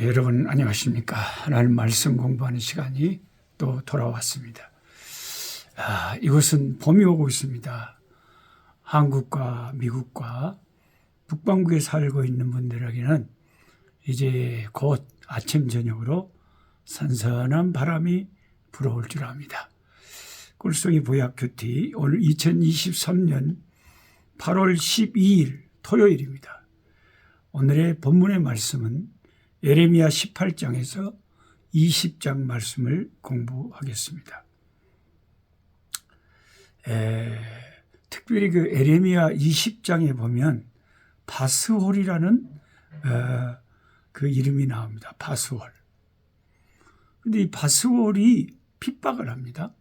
여러분 안녕하십니까? 하나님 말씀 공부하는 시간이 또 돌아왔습니다. 아, 이곳은 봄이 오고 있습니다. 한국과 미국과 북방구에 살고 있는 분들에게는 이제 곧 아침 저녁으로 선선한 바람이 불어올 줄 압니다. 꿀송이 보약 큐티 오늘 2023년 8월 12일 토요일입니다. 오늘의 본문의 말씀은 예레미야 18장에서 20장 말씀을 공부하겠습니다. 에, 특별히 그 에레미야 20장에 보면 바스홀이라는 어, 그 이름이 나옵니다. 바스홀. 근데 이 바스홀이 핍박을 합니다.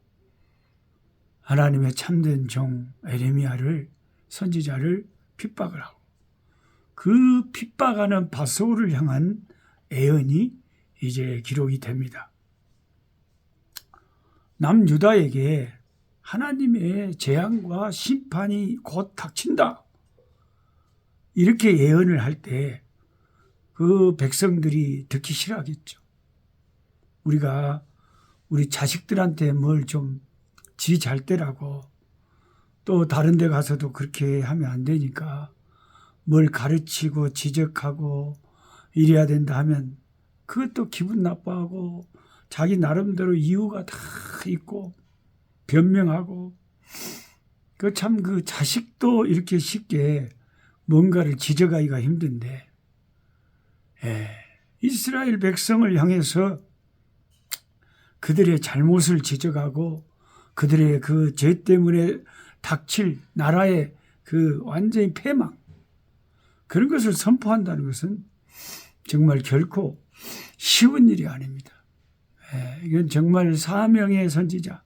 하나님의 참된 종 에레미야를 선지자를 핍박을 하고 그 핍박하는 바스홀을 향한 애언이 이제 기록이 됩니다. 남유다에게 하나님의 재앙과 심판이 곧 닥친다. 이렇게 예언을 할 때 그 백성들이 듣기 싫어하겠죠. 우리가 우리 자식들한테 뭘 좀 지 잘 때라고 또 다른 데 가서도 그렇게 하면 안 되니까 뭘 가르치고 지적하고 이래야 된다 하면 그것도 기분 나빠하고 자기 나름대로 이유가 다 있고 변명하고 그 참 그 자식도 이렇게 쉽게 뭔가를 지적하기가 힘든데 예, 이스라엘 백성을 향해서 그들의 잘못을 지적하고 그들의 그 죄 때문에 닥칠 나라의 그 완전히 패망 그런 것을 선포한다는 것은 정말 결코 쉬운 일이 아닙니다. 예, 이건 정말 사명의 선지자,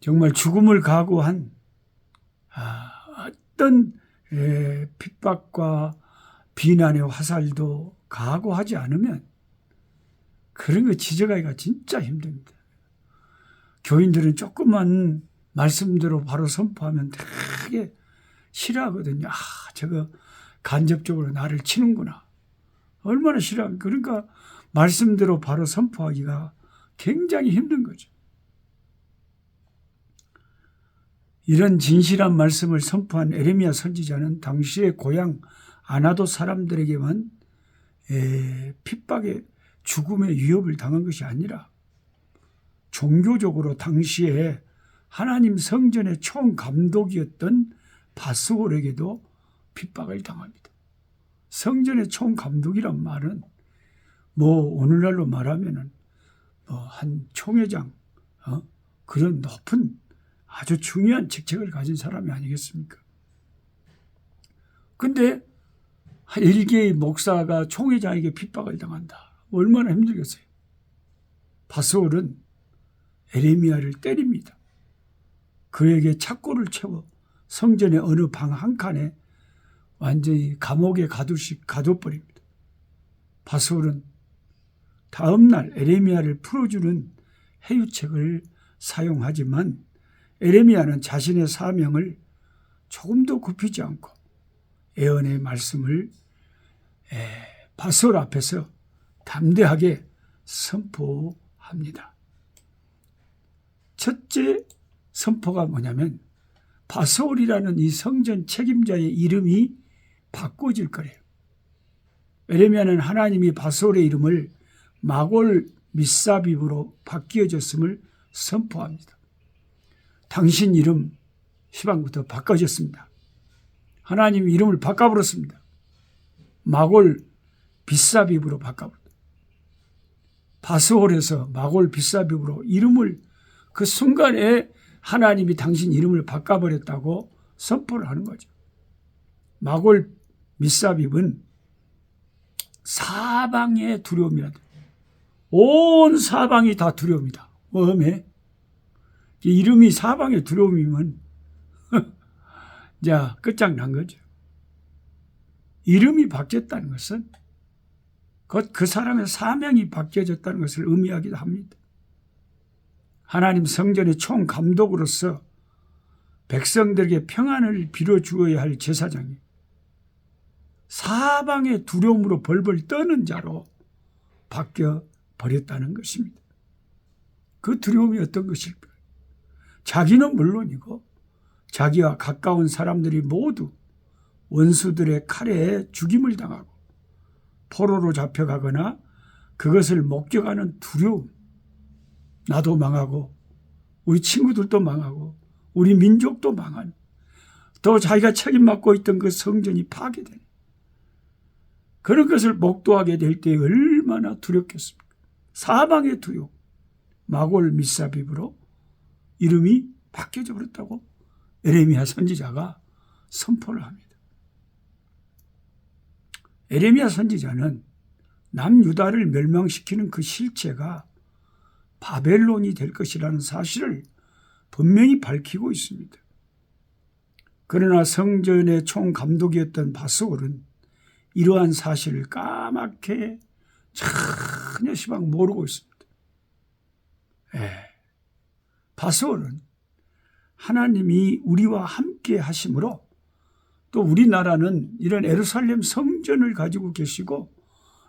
정말 죽음을 각오한 아, 어떤 예, 핍박과 비난의 화살도 각오하지 않으면 그런 거 지적하기가 진짜 힘듭니다. 교인들은 조금만 말씀대로 바로 선포하면 되게 싫어하거든요. 아, 저거 간접적으로 나를 치는구나. 얼마나 싫어. 그러니까 말씀대로 바로 선포하기가 굉장히 힘든 거죠. 이런 진실한 말씀을 선포한 에레미야 선지자는 당시의 고향 아나도 사람들에게만 에, 핍박의 죽음의 위협을 당한 것이 아니라 종교적으로 당시에 하나님 성전의 총감독이었던 바스홀에게도 핍박을 당합니다. 성전의 총감독이란 말은 뭐 오늘날로 말하면은 뭐 한 총회장 어? 그런 높은 아주 중요한 직책을 가진 사람이 아니겠습니까? 근데 일개의 목사가 총회장에게 핍박을 당한다. 얼마나 힘들겠어요. 바스홀은 에레미야를 때립니다. 그에게 착고를 채워 성전의 어느 방 한 칸에 완전히 감옥에 가두시 가둬버립니다. 바스홀은 다음날 에레미야를 풀어주는 해유책을 사용하지만 에레미야는 자신의 사명을 조금도 굽히지 않고 예언의 말씀을 바스홀 앞에서 담대하게 선포합니다. 첫째 선포가 뭐냐면 바스홀이라는 이 성전 책임자의 이름이 바꿔질 거래요. 에레미야는 하나님이 바스홀의 이름을 마골 미사비브로 바뀌어졌음을 선포합니다. 당신 이름 시방부터 바꿔졌습니다. 하나님 이름을 바꿔버렸습니다. 마골 비사비브로 바꿔버렸다. 바스홀에서 마골 비사비브로 이름을 그 순간에 하나님이 당신 이름을 바꿔버렸다고 선포를 하는 거죠. 마골 미사빕은 사방의 두려움이라도 온 사방이 다 두려움이다. 웜에 이름이 사방의 두려움이면 자 끝장난 거죠. 이름이 바뀌었다는 것은 곧 그 사람의 사명이 바뀌어졌다는 것을 의미하기도 합니다. 하나님 성전의 총감독으로서 백성들에게 평안을 빌어 주어야 할 제사장이 사방의 두려움으로 벌벌 떠는 자로 바뀌어 버렸다는 것입니다. 그 두려움이 어떤 것일까? 자기는 물론이고 자기와 가까운 사람들이 모두 원수들의 칼에 죽임을 당하고 포로로 잡혀가거나 그것을 목격하는 두려움. 나도 망하고 우리 친구들도 망하고 우리 민족도 망한 또 자기가 책임 맡고 있던 그 성전이 파괴되는 그런 것을 목도하게 될 때 얼마나 두렵겠습니까? 사방의 두려움. 마골 미사비브로 이름이 바뀌어져 버렸다고 에레미야 선지자가 선포를 합니다. 에레미야 선지자는 남유다를 멸망시키는 그 실체가 바벨론이 될 것이라는 사실을 분명히 밝히고 있습니다. 그러나 성전의 총감독이었던 바스올은 이러한 사실을 까맣게 전혀 시방 모르고 있습니다. 예. 바스올은 하나님이 우리와 함께 하심으로 또 우리나라는 이런 에루살렘 성전을 가지고 계시고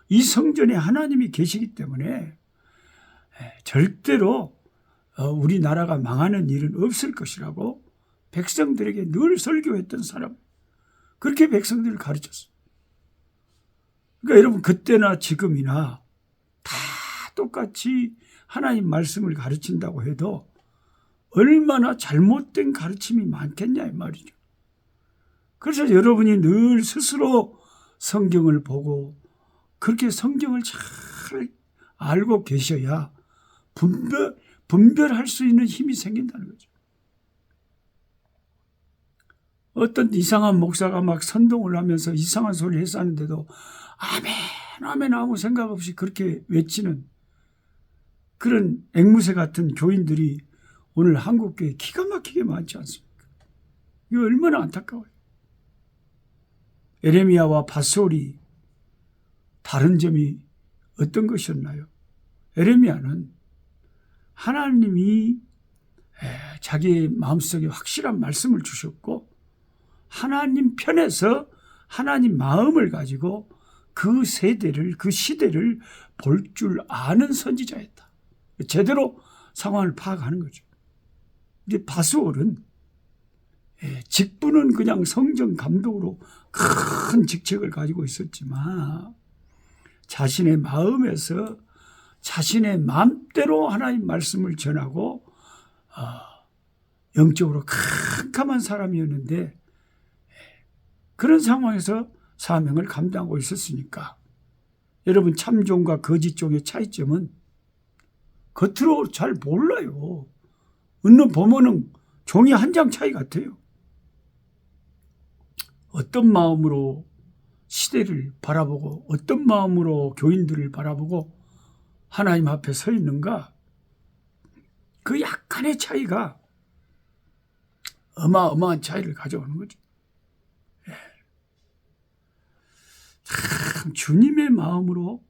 이 성전에 하나님이 계시기 때문에 예, 절대로 어, 우리나라가 망하는 일은 없을 것이라고 백성들에게 늘 설교했던 사람. 그렇게 백성들을 가르쳤어요. 그러니까 여러분 그때나 지금이나 다 똑같이 하나님 말씀을 가르친다고 해도 얼마나 잘못된 가르침이 많겠냐 이 말이죠. 그래서 여러분이 늘 스스로 성경을 보고 그렇게 성경을 잘 알고 계셔야 분별, 분별할 수 있는 힘이 생긴다는 거죠. 어떤 이상한 목사가 막 선동을 하면서 이상한 소리를 했었는데도 아멘, 아멘 아무 생각 없이 그렇게 외치는 그런 앵무새 같은 교인들이 오늘 한국교회 기가 막히게 많지 않습니까? 이거 얼마나 안타까워요. 에레미야와 바솔이 다른 점이 어떤 것이었나요? 에레미야는 하나님이 자기 마음속에 확실한 말씀을 주셨고 하나님 편에서 하나님 마음을 가지고 그 세대를 그 시대를 볼 줄 아는 선지자였다. 제대로 상황을 파악하는 거죠. 이제 바스올은 직분은 그냥 성전 감독으로 큰 직책을 가지고 있었지만 자신의 마음에서 자신의 마음대로 하나님 말씀을 전하고 어, 영적으로 캄캄한 사람이었는데 그런 상황에서 사명을 감당하고 있었으니까 여러분 참종과 거짓 종의 차이점은 겉으로 잘 몰라요. 은는 보면은 종이 한 장 차이 같아요. 어떤 마음으로 시대를 바라보고 어떤 마음으로 교인들을 바라보고 하나님 앞에 서 있는가? 그 약간의 차이가 어마어마한 차이를 가져오는 거죠. 예. 참 주님의 마음으로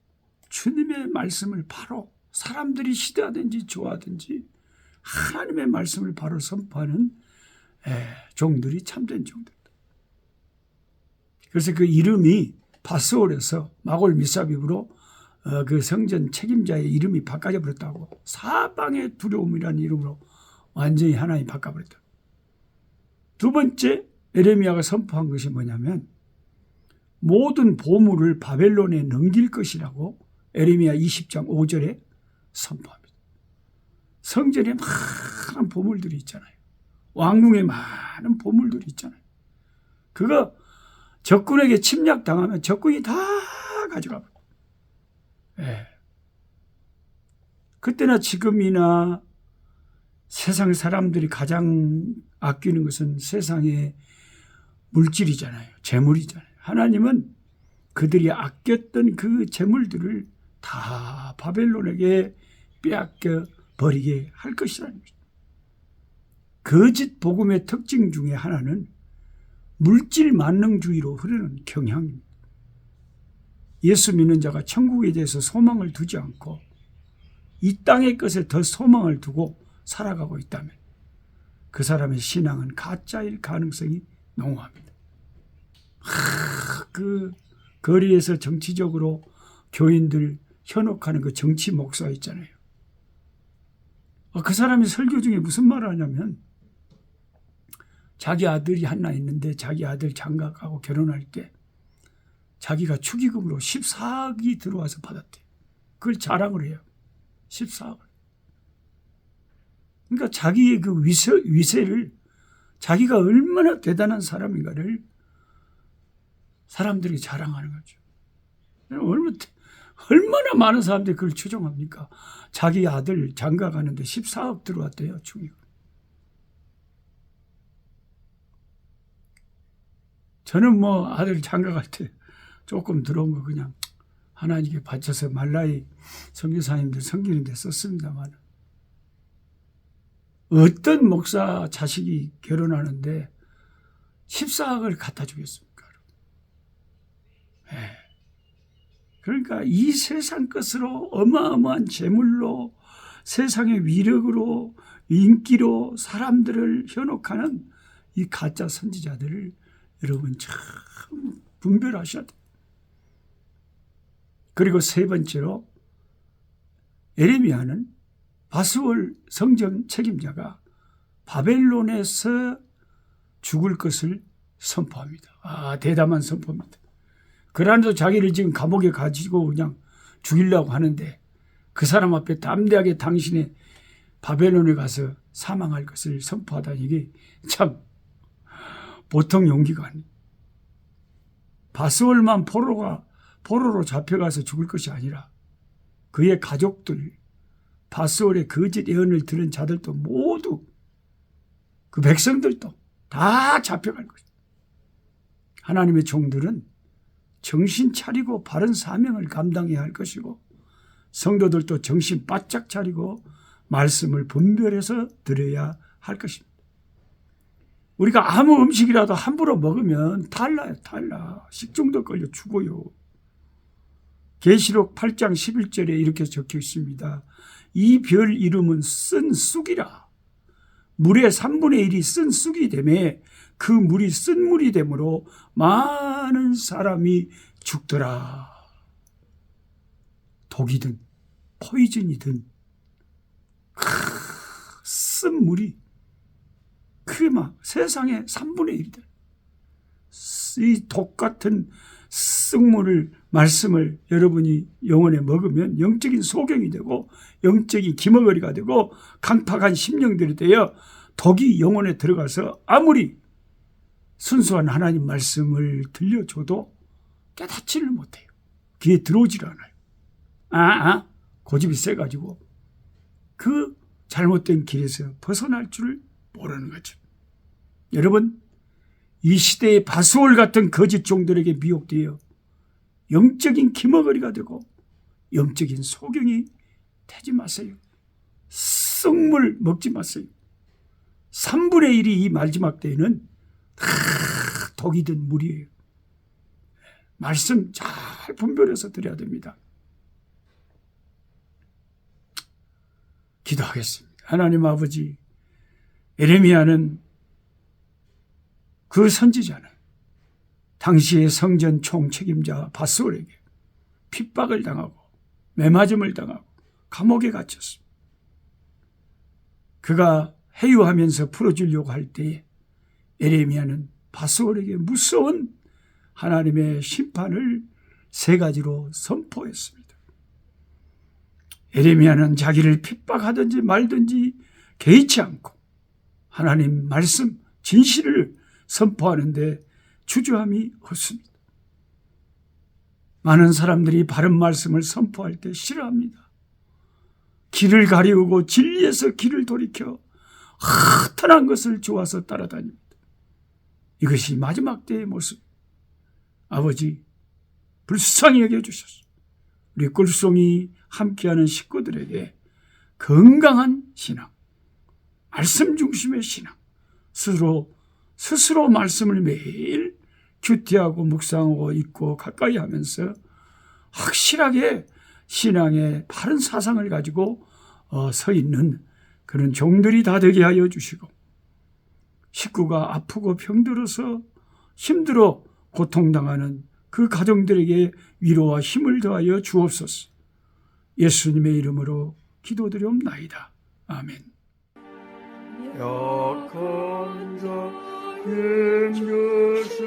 주님의 말씀을 바로 사람들이 시대하든지 좋아하든지 하나님의 말씀을 바로 선포하는 예, 종들이 참된 종들. 그래서 그 이름이 바스올에서 마골 미사비브로 어, 그 성전 책임자의 이름이 바꿔져 버렸다고 사방의 두려움이라는 이름으로 완전히 하나님 바꿔버렸다. 두 번째 에레미야가 선포한 것이 뭐냐면 모든 보물을 바벨론에 넘길 것이라고 에레미야 20장 5절에 선포합니다. 성전에 많은 보물들이 있잖아요. 왕궁에 많은 보물들이 있잖아요. 그거 적군에게 침략당하면 적군이 다 가져가 버려. 예. 그때나 지금이나 세상 사람들이 가장 아끼는 것은 세상의 물질이잖아요. 재물이잖아요. 하나님은 그들이 아꼈던 그 재물들을 다 바벨론에게 빼앗겨 버리게 할 것이라는 거죠. 거짓 복음의 특징 중에 하나는 물질 만능주의로 흐르는 경향입니다. 예수 믿는 자가 천국에 대해서 소망을 두지 않고 이 땅의 것에 더 소망을 두고 살아가고 있다면 그 사람의 신앙은 가짜일 가능성이 농후합니다. 하, 그 거리에서 정치적으로 교인들 현혹하는 그 정치 목사 있잖아요. 어, 그 사람이 설교 중에 무슨 말을 하냐면 자기 아들이 하나 있는데 자기 아들 장가가고 결혼할 때 자기가 축의금으로 14억이 들어와서 받았대. 그걸 자랑을 해요. 14억을. 그러니까 자기의 그 위세, 위세를 자기가 얼마나 대단한 사람인가를 사람들이 자랑하는 거죠. 얼마나, 얼마나 많은 사람들이 그걸 추종합니까? 자기 아들 장가 가는데 14억 들어왔대요, 축의금. 저는 뭐 아들 장가 갈 때 조금 들어온 거 그냥 하나님께 바쳐서 말라이 선교사님들 섬기는데 썼습니다만 어떤 목사 자식이 결혼하는데 14억을 갖다 주겠습니까? 그러니까 이 세상 것으로 어마어마한 재물로 세상의 위력으로 인기로 사람들을 현혹하는 이 가짜 선지자들을 여러분 참 분별하셔야 돼요. 그리고 세 번째로 에레미야는 바스월 성전 책임자가 바벨론에서 죽을 것을 선포합니다. 아, 대담한 선포입니다. 그러나도 자기를 지금 감옥에 가지고 그냥 죽이려고 하는데 그 사람 앞에 담대하게 당신의 바벨론에 가서 사망할 것을 선포하다 이게 참 보통 용기가 아니. 바스월만 포로가 포로로 잡혀가서 죽을 것이 아니라 그의 가족들 바스월의 거짓 예언을 들은 자들도 모두 그 백성들도 다 잡혀갈 것이다. 하나님의 종들은 정신 차리고 바른 사명을 감당해야 할 것이고 성도들도 정신 바짝 차리고 말씀을 분별해서 드려야 할 것입니다. 우리가 아무 음식이라도 함부로 먹으면 탈라요, 탈라. 식중독 걸려 죽어요. 계시록 8장 11절에 이렇게 적혀 있습니다. 이 별 이름은 쓴 쑥이라. 물의 3분의 1이 쓴 쑥이 되매 그 물이 쓴 물이 되므로 많은 사람이 죽더라. 독이든 포이즌이든 쓴 물이 그게 막 세상의 3분의 1이다. 이독 같은 쑥물을 말씀을 여러분이 영혼에 먹으면 영적인 소경이 되고 영적인 기머거리가 되고 강팍한 심령들이 되어 독이 영혼에 들어가서 아무리 순수한 하나님 말씀을 들려줘도 깨닫지를 못해요. 귀에 들어오질 않아요. 아, 아, 고집이 세가지고 그 잘못된 길에서 벗어날 줄 모르는 거죠. 여러분, 이 시대의 바수월 같은 거짓 종들에게 미혹되어 영적인 기머거리가 되고 영적인 소경이 되지 마세요. 썩물 먹지 마세요. 3분의 1이 이 마지막 때에는 다 독이 든 물이에요. 말씀 잘 분별해서 드려야 됩니다. 기도하겠습니다. 하나님 아버지, 에레미야는 그 선지자는 당시의 성전 총책임자 바스올에게 핍박을 당하고 매맞음을 당하고 감옥에 갇혔습니다. 그가 해유하면서 풀어주려고 할 때에 에레미야는 바스올에게 무서운 하나님의 심판을 세 가지로 선포했습니다. 에레미야는 자기를 핍박하든지 말든지 개의치 않고 하나님 말씀 진실을 선포하는데 주저함이 없습니다. 많은 사람들이 바른 말씀을 선포할 때 싫어합니다. 길을 가리우고 진리에서 길을 돌이켜 허탄한 것을 좋아서 따라다닙니다. 이것이 마지막 때의 모습. 아버지, 불쌍히 여겨주셔서 우리 꿀송이 함께하는 식구들에게 건강한 신앙, 말씀 중심의 신앙, 스스로 스스로 말씀을 매일 큐티하고 묵상하고 있고 가까이 하면서 확실하게 신앙의 바른 사상을 가지고 어, 서 있는 그런 종들이 다 되게 하여 주시고 식구가 아프고 병들어서 힘들어 고통당하는 그 가정들에게 위로와 힘을 더하여 주옵소서. 예수님의 이름으로 기도드리옵나이다. 아멘. 약한 자 힘주시